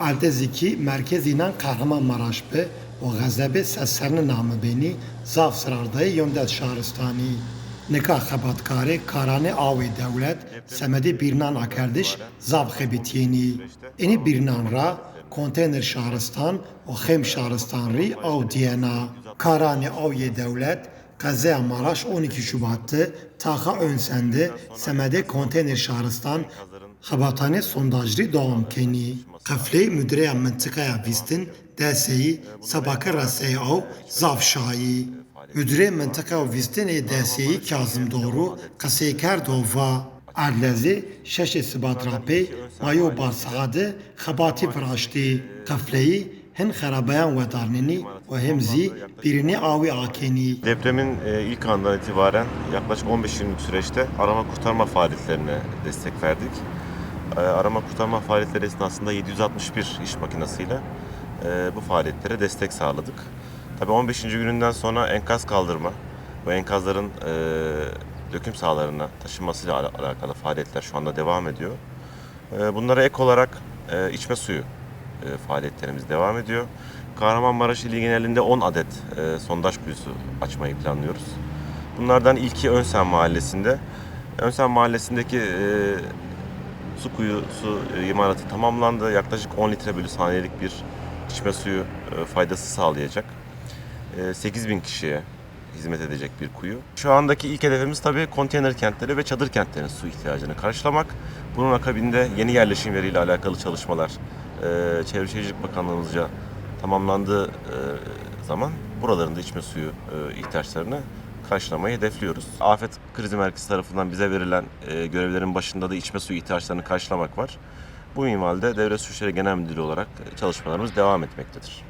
Erdezîkî merkezînan Kahramanmaraş be û xezebê sedsernê namîbênî, Zaf Zirardayî Yondet Şaristanî. Nika xebatkarê Karanê Awê Dewlet, Semedê Bîrnana Kerdiş, Zaf Xebityenî. Ênî bîrnan ra, konteyner şaristan û xêm şaristan rî aw diyena. Karanê Awyê Dewlet, Qezeya Maraş 12 Şubatı, Taxa Önsendê, Semedê konteyner şaristan Xebatane sondajri devam keni. Qeflê müdire mentıkaya Vîstin DSİ Sebake Raseyê Aw zav şayî. Müdire mentıka Vîstin ê DSİ Kazım Doğru qesêker dova. Erlezê şeşê Sibat Rapê mayo barsade xebatî piraştî. Qefleyî hin xerabayan vedarnenî ve hem zî birini avî akenî. Depremin e, ilk andan itibaren yaklaşık 15 günlük süreçte arama kurtarma faaliyetlerine destek verdik. E, Arama kurtarma faaliyetleri esnasında 761 iş makinesiyle e, bu faaliyetlere destek sağladık. Tabii 15. gününden sonra enkaz kaldırma ve enkazların e, döküm sahalarına taşınmasıyla ala- alakalı faaliyetler şu anda devam ediyor. E, Bunlara ek olarak e, içme suyu e, faaliyetlerimiz devam ediyor. Kahramanmaraş ili genelinde 10 adet e, sondaj kuyusu açmayı planlıyoruz. Bunlardan ilki Önsen Mahallesi'nde. Önsen Mahallesi'ndeki e, su kuyusu e, imalatı tamamlandı. Yaklaşık 10 litre bölü saniyelik bir içme suyu e, faydası sağlayacak. E, 8 bin kişiye hizmet edecek bir kuyu. Şu andaki ilk hedefimiz tabii konteyner kentleri ve çadır kentlerin su ihtiyacını karşılamak. Bunun akabinde yeni yerleşim yeriyle alakalı çalışmalar e, Çevre Şehircilik Bakanlığımızca tamamlandığı e, zaman buraların da içme suyu e, ihtiyaçlarını karşılamayı hedefliyoruz. Afet Krizi Merkezi tarafından bize verilen e, görevlerin başında da içme suyu ihtiyaçlarını karşılamak var. Bu minvalde Devlet Su İşleri Genel Müdürü olarak e, çalışmalarımız devam etmektedir.